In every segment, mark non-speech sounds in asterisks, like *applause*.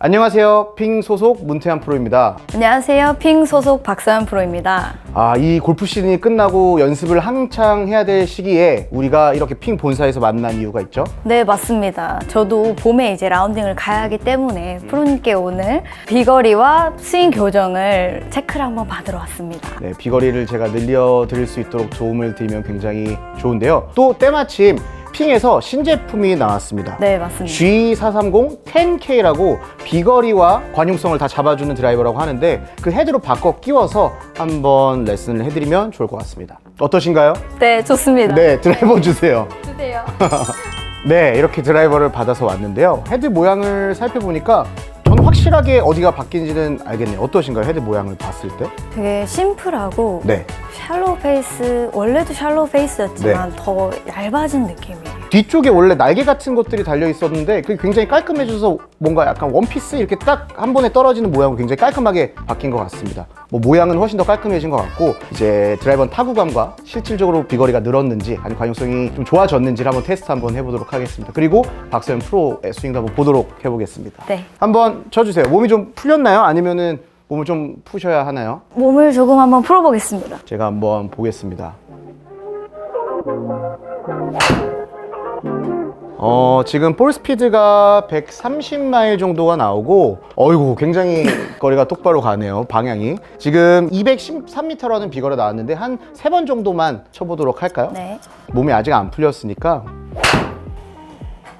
안녕하세요. 핑 소속 문태환 프로입니다. 안녕하세요. 핑 소속 박서연 프로입니다. 아, 이 골프 시즌이 끝나고 연습을 한창 해야 될 시기에 우리가 이렇게 핑 본사에서 만난 이유가 있죠? 네, 맞습니다. 저도 봄에 이제 라운딩을 가야 하기 때문에 프로님께 오늘 비거리와 스윙 교정을 체크를 한번 받으러 왔습니다. 네, 비거리를 제가 늘려 드릴 수 있도록 도움을 드리면 굉장히 좋은데요. 또 때마침 핑에서 신제품이 나왔습니다. 네, 맞습니다. G430 10K라고 비거리와 관용성을 다 잡아주는 드라이버라고 하는데 그 헤드로 바꿔 끼워서 한번 레슨을 해드리면 좋을 것 같습니다. 어떠신가요? 네, 좋습니다. 네, 드라이버 주세요. 주세요. *laughs* 네, 이렇게 드라이버를 받아서 왔는데요. 헤드 모양을 살펴보니까 저는 확실하게 어디가 바뀐지는 알겠네요. 어떠신가요? 헤드 모양을 봤을 때? 되게 심플하고 네. 샬로우 페이스, 원래도 샬로우 페이스였지만 네. 더 얇아진 느낌이에요. 뒤쪽에 원래 날개 같은 것들이 달려 있었는데 그게 굉장히 깔끔해져서 뭔가 약간 원피스 이렇게 딱 한 번에 떨어지는 모양으로 굉장히 깔끔하게 바뀐 것 같습니다. 뭐 모양은 훨씬 더 깔끔해진 것 같고 이제 드라이버 타구감과 실질적으로 비거리가 늘었는지 아니 관용성이 좀 좋아졌는지를 한번 테스트 한번 해보도록 하겠습니다. 그리고 박서연 프로의 스윙도 한번 보도록 해보겠습니다. 네. 한번 쳐주세요. 몸이 좀 풀렸나요? 아니면은 몸을 좀 푸셔야 하나요? 몸을 조금 한번 풀어보겠습니다. 제가 한번 보겠습니다. 어, 지금 볼 스피드가 130마일 정도가 나오고, 어이구, 굉장히 *laughs* 거리가 똑바로 가네요, 방향이. 지금 213m라는 비거리 나왔는데, 한 세 번 정도만 쳐보도록 할까요? 네. 몸이 아직 안 풀렸으니까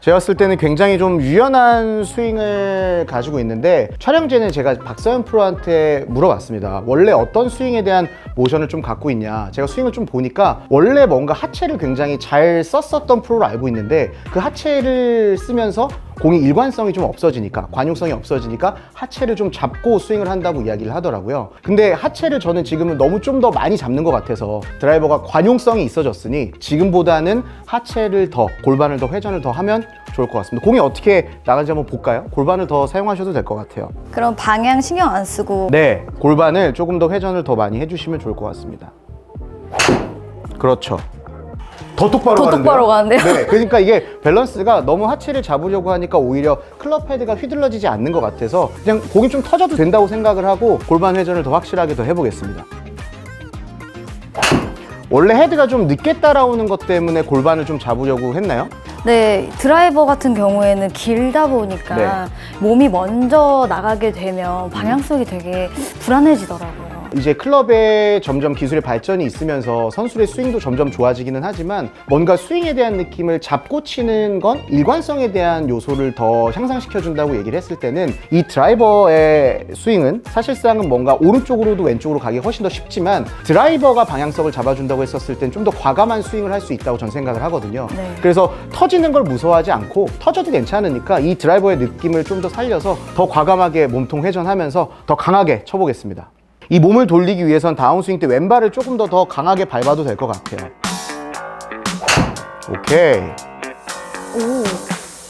제가 봤을 때는 굉장히 좀 유연한 스윙을 가지고 있는데 촬영제는 제가 박서연 프로한테 물어봤습니다. 원래 어떤 스윙에 대한 모션을 좀 갖고 있냐. 제가 스윙을 좀 보니까 원래 뭔가 하체를 굉장히 잘 썼었던 프로로 알고 있는데 그 하체를 쓰면서 공이 일관성이 좀 없어지니까 관용성이 없어지니까 하체를 좀 잡고 스윙을 한다고 이야기를 하더라고요. 근데 하체를 저는 지금은 너무 좀 더 많이 잡는 것 같아서 드라이버가 관용성이 있어졌으니 지금보다는 하체를 더 골반을 더 회전을 더 하면 좋을 것 같습니다. 공이 어떻게 나가는지 한번 볼까요? 골반을 더 사용하셔도 될 것 같아요. 그럼 방향 신경 안 쓰고 네, 골반을 조금 더 회전을 더 많이 해주시면 좋을 것 같습니다. 그렇죠. 더 똑바로 더 가는데요? 똑바로 가는데요? 네, 그러니까 이게 밸런스가 너무 하체를 잡으려고 하니까 오히려 클럽 헤드가 휘둘러지지 않는 것 같아서 그냥 공이 좀 터져도 된다고 생각을 하고 골반 회전을 더 확실하게 더 해보겠습니다. 원래 헤드가 좀 늦게 따라오는 것 때문에 골반을 좀 잡으려고 했나요? 네, 드라이버 같은 경우에는 길다 보니까 네. 몸이 먼저 나가게 되면 방향성이 되게 불안해지더라고요. 이제 클럽에 점점 기술의 발전이 있으면서 선수의 스윙도 점점 좋아지기는 하지만 뭔가 스윙에 대한 느낌을 잡고 치는 건 일관성에 대한 요소를 더 향상시켜준다고 얘기를 했을 때는 이 드라이버의 스윙은 사실상은 뭔가 오른쪽으로도 왼쪽으로 가기 훨씬 더 쉽지만 드라이버가 방향성을 잡아준다고 했었을 땐 좀 더 과감한 스윙을 할 수 있다고 전 생각을 하거든요. 네. 그래서 터지는 걸 무서워하지 않고 터져도 괜찮으니까 이 드라이버의 느낌을 좀 더 살려서 더 과감하게 몸통 회전하면서 더 강하게 쳐보겠습니다. 이 몸을 돌리기 위해선 다운스윙 때 왼발을 조금 더 더 강하게 밟아도 될 것 같아요. 오케이. 오,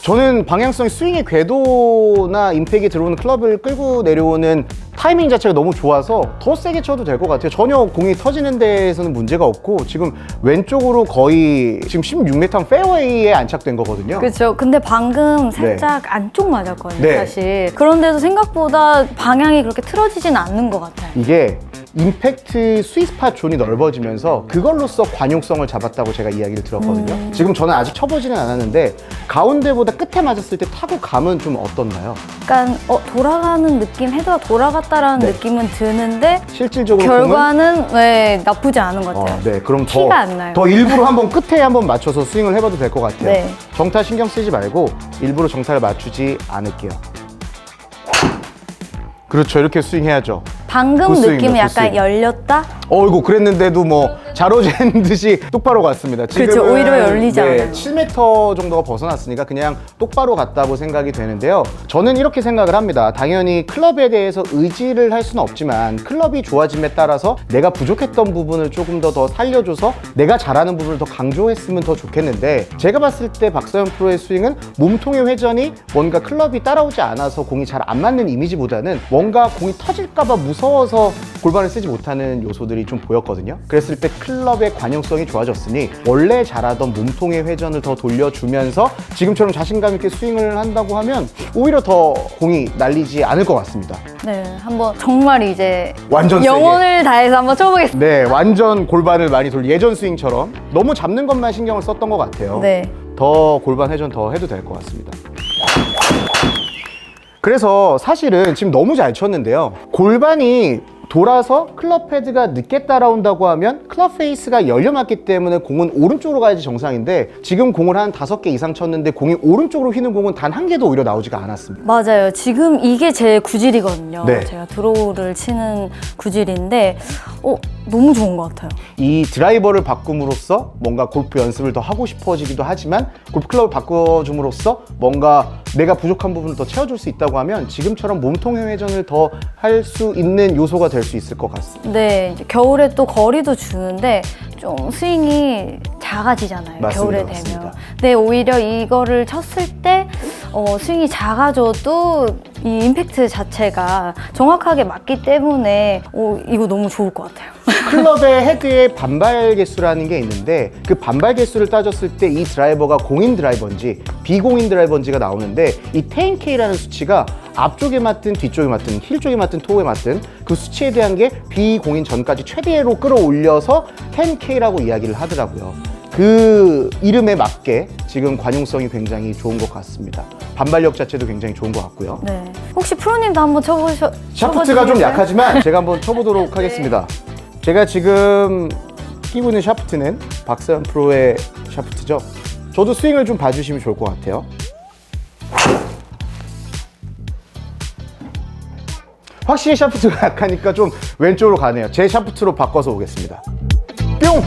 저는 방향성이 스윙의 궤도나 임팩이 들어오는 클럽을 끌고 내려오는 타이밍 자체가 너무 좋아서 더 세게 쳐도 될 것 같아요. 전혀 공이 터지는 데에서는 문제가 없고 지금 왼쪽으로 거의 지금 16m 페어웨이에 안착된 거거든요. 그렇죠. 근데 방금 살짝 안쪽 맞았거든요, 네. 사실. 그런데도 생각보다 방향이 그렇게 틀어지진 않는 것 같아요. 이게 임팩트 스위스팟 존이 넓어지면서 그걸로써 관용성을 잡았다고 제가 이야기를 들었거든요. 음. 지금 저는 아직 쳐보지는 않았는데 가운데보다 끝에 맞았을 때 타구 감은 좀 어떻나요? 약간 어, 돌아가는 느낌, 헤드가 돌아갔다라는 네. 느낌은 드는데 실질적으로 결과는 네, 나쁘지 않은 것 어, 같아요. 네, 그럼 더, 티가 안 나요. 더 일부러 한번 끝에 한번 맞춰서 스윙을 해봐도 될 것 같아요. 네. 정타 신경 쓰지 말고 일부러 정타를 맞추지 않을게요. 그렇죠. 이렇게 스윙해야죠. 방금 느낌은 약간. 열렸다? 어이구 그랬는데도 뭐 자로잰 *laughs* 듯이 똑바로 갔습니다. 그렇죠. 오히려 열리지 네, 않아요. 7m 정도가 벗어났으니까 그냥 똑바로 갔다고 생각이 되는데요. 저는 이렇게 생각을 합니다. 당연히 클럽에 대해서 의지를 할 수는 없지만 클럽이 좋아짐에 따라서 내가 부족했던 부분을 조금 더 더 살려줘서 내가 잘하는 부분을 더 강조했으면 더 좋겠는데 제가 봤을 때 박서연 프로의 스윙은 몸통의 회전이 뭔가 클럽이 따라오지 않아서 공이 잘 안 맞는 이미지보다는 뭔가 공이 터질까봐 무서워서 골반을 쓰지 못하는 요소들이 좀 보였거든요. 그랬을 때 클럽 클럽의 관용성이 좋아졌으니 원래 잘하던 몸통의 회전을 더 돌려주면서 지금처럼 자신감 있게 스윙을 한다고 하면 오히려 더 공이 날리지 않을 것 같습니다. 네, 한번 정말 이제 완전 세게. 영혼을 다해서 한번 쳐보겠습니다. 네, 완전 골반을 많이 돌 예전 스윙처럼 너무 잡는 것만 신경을 썼던 것 같아요. 네. 더 골반 회전 더 해도 될 것 같습니다. 그래서 사실은 지금 너무 잘 쳤는데요. 골반이 돌아서 클럽 헤드가 늦게 따라온다고 하면 클럽 페이스가 열려맞기 때문에 공은 오른쪽으로 가야지 정상인데 지금 공을 한 다섯 개 이상 쳤는데 공이 오른쪽으로 휘는 공은 단 한 개도 오히려 나오지가 않았습니다. 맞아요. 지금 이게 제 구질이거든요. 네. 제가 드로우를 치는 구질인데, 어, 너무 좋은 것 같아요. 이 드라이버를 바꿈으로써 뭔가 골프 연습을 더 하고 싶어지기도 하지만 골프 클럽을 바꿔줌으로써 뭔가 내가 부족한 부분을 더 채워줄 수 있다고 하면 지금처럼 몸통의 회전을 더 할 수 있는 요소가 될수 있을 것 같습니다. 네, 겨울에 또 거리도 주는데 좀 스윙이 작아지잖아요. 맞습니다, 겨울에 맞습니다. 되면. 근데 오히려 이거를 쳤을 때 어, 스윙이 작아져도 이 임팩트 자체가 정확하게 맞기 때문에 어, 이거 너무 좋을 것 같아요. *laughs* 클럽의 헤드의 반발 개수라는 게 있는데 그 반발 개수를 따졌을 때 이 드라이버가 공인 드라이버인지 비공인 드라이버인지가 나오는데 이 10K라는 수치가 앞쪽에 맞든 뒤쪽에 맞든 힐 쪽에 맞든 토에 맞든 그 수치에 대한 게 비공인 전까지 최대로 끌어올려서 10K라고 이야기를 하더라고요. 그 이름에 맞게 지금 관용성이 굉장히 좋은 것 같습니다. 반발력 자체도 굉장히 좋은 것 같고요. 네. 혹시 프로님도 한번 쳐보셔. 샤프트가 좀 쳐보시겠어요? 약하지만 제가 한번 *laughs* 쳐보도록 하겠습니다. 제가 지금 끼고 있는 샤프트는 박사연 프로의 샤프트죠. 저도 스윙을 좀 봐주시면 좋을 것 같아요. 확실히 샤프트가 *laughs* 약하니까 좀 왼쪽으로 가네요. 제 샤프트로 바꿔서 오겠습니다. 뿅!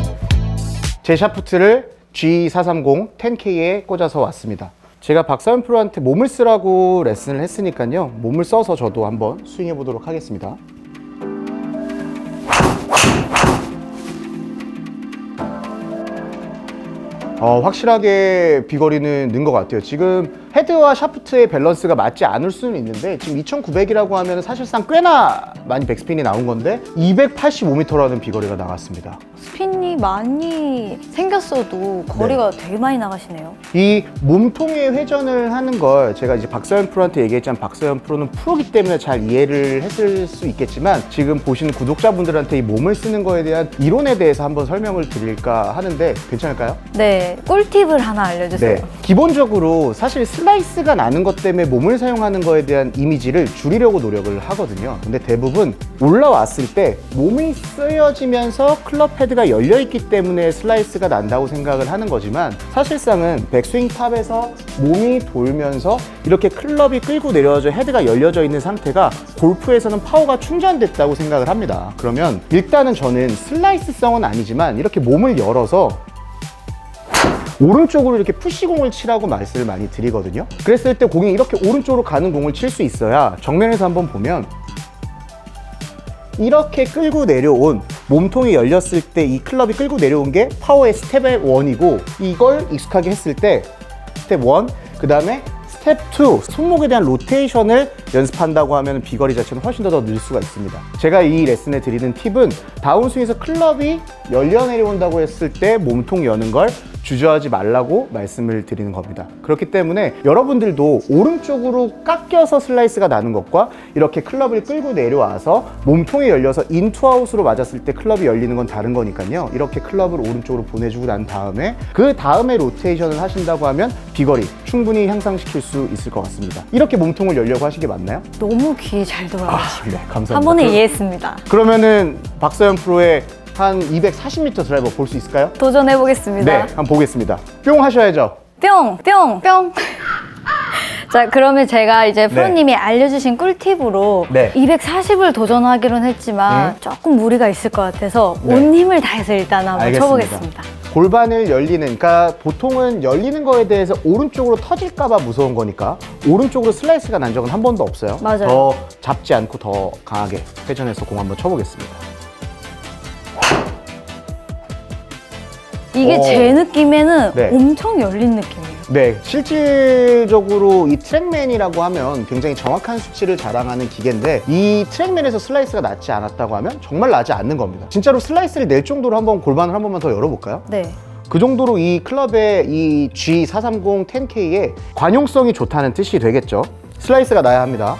제 샤프트를 G430 10K에 꽂아서 왔습니다. 제가 박사연 프로한테 몸을 쓰라고 레슨을 했으니까요. 몸을 써서 저도 한번 스윙해 보도록 하겠습니다. 어, 확실하게 비거리는 는 것 같아요. 지금 헤드와 샤프트의 밸런스가 맞지 않을 수는 있는데 지금 2900이라고 하면 사실상 꽤나 많이 백스핀이 나온 건데 285m라는 비거리가 나갔습니다. 스핀이 많이 생겼어도 거리가 네. 되게 많이 나가시네요. 이 몸통의 회전을 하는 걸 제가 이제 박서연 프로한테 얘기했지만 박서연 프로는 프로기 때문에 잘 이해를 했을 수 있겠지만 지금 보시는 구독자분들한테 이 몸을 쓰는 거에 대한 이론에 대해서 한번 설명을 드릴까 하는데 괜찮을까요? 네, 꿀팁을 하나 알려주세요. 네. 기본적으로 사실 슬 라이스가 나는 것 때문에 몸을 사용하는 거에 대한 이미지를 줄이려고 노력을 하거든요. 근데 대부분 올라왔을 때 몸이 쓰여지면서 클럽 헤드가 열려 있기 때문에 슬라이스가 난다고 생각을 하는 거지만 사실상은 백스윙 탑에서 몸이 돌면서 이렇게 클럽이 끌고 내려져 헤드가 열려져 있는 상태가 골프에서는 파워가 충전됐다고 생각을 합니다. 그러면 일단은 저는 슬라이스성은 아니지만 이렇게 몸을 열어서 오른쪽으로 이렇게 푸시공을 치라고 말씀을 많이 드리거든요. 그랬을 때 공이 이렇게 오른쪽으로 가는 공을 칠 수 있어야 정면에서 한번 보면 이렇게 끌고 내려온 몸통이 열렸을 때 이 클럽이 끌고 내려온 게 파워의 스텝의 원이고 이걸 익숙하게 했을 때 스텝 1, 그 다음에 스텝 2, 손목에 대한 로테이션을 연습한다고 하면 비거리 자체는 훨씬 더더늘 수가 있습니다. 제가 이 레슨에 드리는 팁은 다운스윙에서 클럽이 열려 내려온다고 했을 때 몸통 여는 걸 주저하지 말라고 말씀을 드리는 겁니다. 그렇기 때문에 여러분들도 오른쪽으로 깎여서 슬라이스가 나는 것과 이렇게 클럽을 끌고 내려와서 몸통이 열려서 인투아웃으로 맞았을 때 클럽이 열리는 건 다른 거니까요. 이렇게 클럽을 오른쪽으로 보내주고 난 다음에 그 다음에 로테이션을 하신다고 하면 비거리 충분히 향상시킬 수 있을 것 같습니다. 이렇게 몸통을 열려고 하시게 맞나요? 너무 귀잘 돌아가시고 아, 네, 감사합니다. 한 번에 이해했습니다. 그러면은 박서연 프로의 한 240m 드라이버 볼 수 있을까요? 도전해 보겠습니다. 네, 한번 보겠습니다. 뿅 하셔야죠. 뿅, 뿅, 뿅. *laughs* 자, 그러면 제가 이제 프로님이 알려주신 꿀팁으로 네. 240을 도전하기로는 했지만 음. 조금 무리가 있을 것 같아서 네. 온 힘을 다해서 일단 한번 알겠습니다. 쳐보겠습니다. 골반을 열리는, 그러니까 보통은 열리는 거에 대해서 오른쪽으로 터질까봐 무서운 거니까 오른쪽으로 슬라이스가 난 적은 한 번도 없어요. 맞아요. 더 잡지 않고 더 강하게 회전해서 공 한번 쳐보겠습니다. 이게 오. 제 느낌에는 네. 엄청 열린 느낌이에요. 네, 실질적으로 이 트랙맨이라고 하면 굉장히 정확한 수치를 자랑하는 기계인데 이 트랙맨에서 슬라이스가 낮지 않았다고 하면 정말 나지 않는 겁니다. 진짜로 슬라이스를 낼 정도로 한번 골반을 한 번만 더 열어볼까요? 네. 그 정도로 이 클럽의 이 G430 10K의 관용성이 좋다는 뜻이 되겠죠. 슬라이스가 나야 합니다.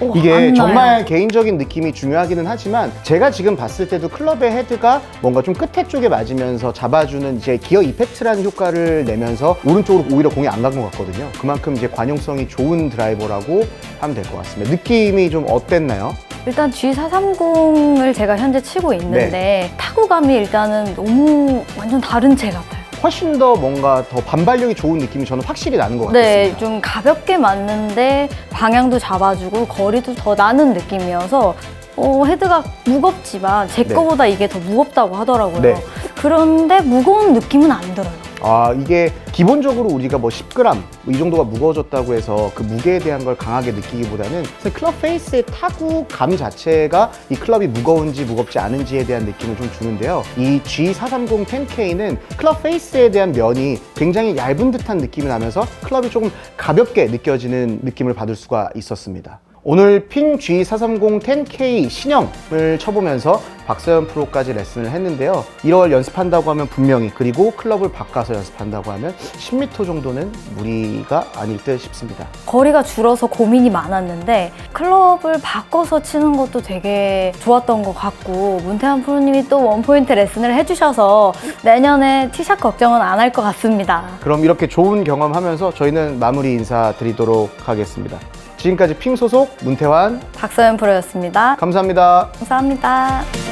오, 이게. 정말 개인적인 느낌이 중요하기는 하지만 제가 지금 봤을 때도 클럽의 헤드가 뭔가 좀 끝에 쪽에 맞으면서 잡아주는 이제 기어 이펙트라는 효과를 내면서 오른쪽으로 오히려 공이 안 간 것 같거든요. 그만큼 이제 관용성이 좋은 드라이버라고 하면 될 것 같습니다. 느낌이 좀 어땠나요? 일단 G430을 제가 현재 치고 있는데 네. 타구감이 일단은 너무 완전 다른 체 같아요. 훨씬 더 뭔가 더 반발력이 좋은 느낌이 저는 확실히 나는 것 같습니다. 네, 좀 가볍게 맞는데 방향도 잡아주고 거리도 더 나는 느낌이어서 어, 헤드가 무겁지만 제 네. 거보다 이게 더 무겁다고 하더라고요. 네. 그런데 무거운 느낌은 안 들어요. 아 이게 기본적으로 우리가 뭐 10g 뭐이 정도가 무거워졌다고 해서 그 무게에 대한 걸 강하게 느끼기보다는 클럽 페이스의 타구감 자체가 이 클럽이 무거운지 무겁지 않은지에 대한 느낌을 좀 주는데요. 이 G430 10K는 클럽 페이스에 대한 면이 굉장히 얇은 듯한 느낌이 나면서 클럽이 조금 가볍게 느껴지는 느낌을 받을 수가 있었습니다. 오늘 핑 G430 10K 신형을 쳐보면서 박서연 프로까지 레슨을 했는데요. 1월 연습한다고 하면 분명히 그리고 클럽을 바꿔서 연습한다고 하면 10m 정도는 무리가 아닐 듯 싶습니다. 거리가 줄어서 고민이 많았는데 클럽을 바꿔서 치는 것도 되게 좋았던 것 같고 문태환 프로님이 또 원포인트 레슨을 해주셔서 내년에 티샷 걱정은 안 할 것 같습니다. 그럼 이렇게 좋은 경험하면서 저희는 마무리 인사 드리도록 하겠습니다. 지금까지 핑 소속 문태환 박서연 프로였습니다. 감사합니다. 감사합니다.